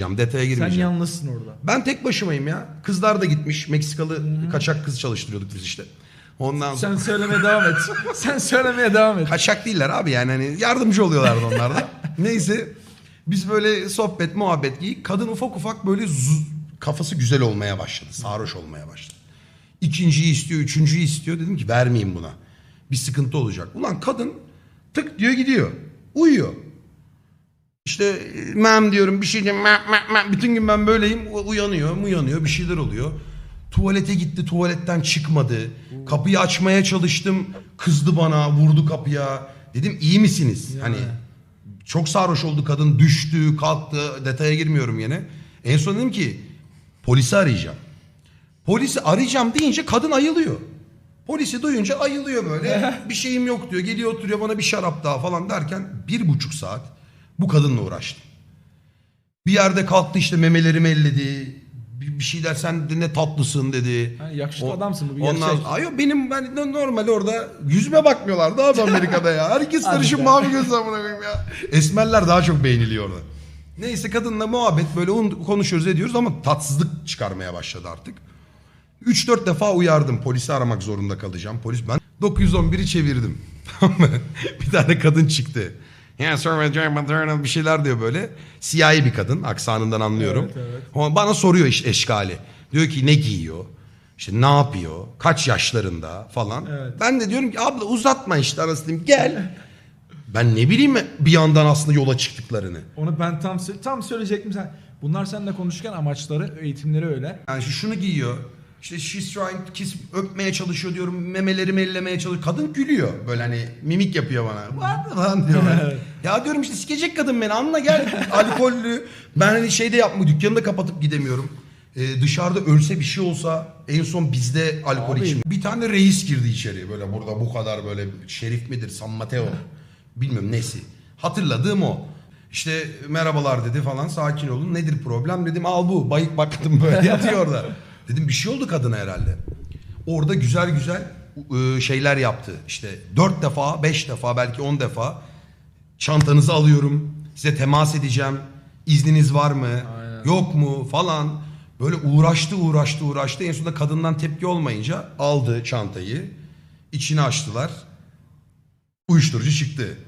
Detaya Sen girmeyeceğim. yalnızsın orada. Ben tek başımayım ya. Kızlar da gitmiş. Meksikalı kaçak kız çalıştırıyorduk biz işte. Ondan sonra... Sen söylemeye devam et. Sen söylemeye devam et. Kaçak değiller abi yani hani yardımcı oluyorlardı onlar da. Neyse biz böyle sohbet muhabbet giyik. Kadın ufak ufak böyle zu- kafası güzel olmaya başladı. Sarhoş olmaya başladı. İkinciyi istiyor, üçüncüyü istiyor. Dedim ki vermeyeyim buna. Bir sıkıntı olacak. Ulan kadın tık diyor gidiyor. Uyuyor. İşte mem diyorum bir şey diyeyim. Mem, mem, mem. Bütün gün ben böyleyim. Uyanıyor, uyanıyor. Bir şeyler oluyor. Tuvalete gitti, tuvaletten çıkmadı. Kapıyı açmaya çalıştım. Kızdı bana, vurdu kapıya. Dedim iyi misiniz? Hani çok sarhoş oldu kadın, düştü, kalktı. Detaya girmiyorum yine. En son dedim ki polisi arayacağım. Polisi arayacağım deyince kadın ayılıyor. Polisi duyunca ayılıyor böyle. bir şeyim yok diyor. Geliyor oturuyor bana bir şarap daha falan derken bir buçuk saat bu kadınla uğraştım. Bir yerde kalktı işte memelerimi elledi. Bir, bir şeyler sen de ne tatlısın dedi. Ha, yakışıklı O- adamsın bu bir Ondan, gerçek. Ay yok, benim ben normal orada yüzüme bakmıyorlardı abi Amerika'da ya. Herkes sarışın be. mavi gözlü amına koyayım ya. Esmerler daha çok beğeniliyor orada. Neyse kadınla muhabbet böyle un- konuşuyoruz ediyoruz ama tatsızlık çıkarmaya başladı artık. 3-4 defa uyardım. Polisi aramak zorunda kalacağım. Polis ben 911'i çevirdim. Tamam mı? bir tane kadın çıktı. Ya sonra bir şeyler diyor böyle. Siyahi bir kadın. Aksanından anlıyorum. Evet, evet. Bana soruyor iş, eşkali. Diyor ki ne giyiyor? İşte ne yapıyor? Kaç yaşlarında falan. Evet. Ben de diyorum ki abla uzatma işte anasını gel. ben ne bileyim bir yandan aslında yola çıktıklarını. Onu ben tam tam söyleyecektim sen. Bunlar seninle konuşurken amaçları, eğitimleri öyle. Yani şu- şunu giyiyor. İşte she's trying to kiss, öpmeye çalışıyor diyorum. Memelerimi ellemeye çalışıyor. Kadın gülüyor. Böyle hani mimik yapıyor bana. Var mı lan diyor. böyle. ya diyorum işte sikecek kadın beni anla gel. Alkollü. Ben hani şeyde yapma dükkanı da kapatıp gidemiyorum. Ee, dışarıda ölse bir şey olsa en son bizde alkol Abi. için. Bir tane reis girdi içeri böyle burada bu kadar böyle şerif midir San Mateo. Bilmiyorum nesi. Hatırladığım o. İşte merhabalar dedi falan sakin olun nedir problem dedim al bu bayık baktım böyle yatıyor orada. Dedim bir şey oldu kadına herhalde. Orada güzel güzel e, şeyler yaptı. İşte dört defa, beş defa, belki on defa çantanızı alıyorum. Size temas edeceğim. İzniniz var mı? Aynen. Yok mu? Falan. Böyle uğraştı, uğraştı, uğraştı. En sonunda kadından tepki olmayınca aldı çantayı. İçini açtılar. Uyuşturucu çıktı.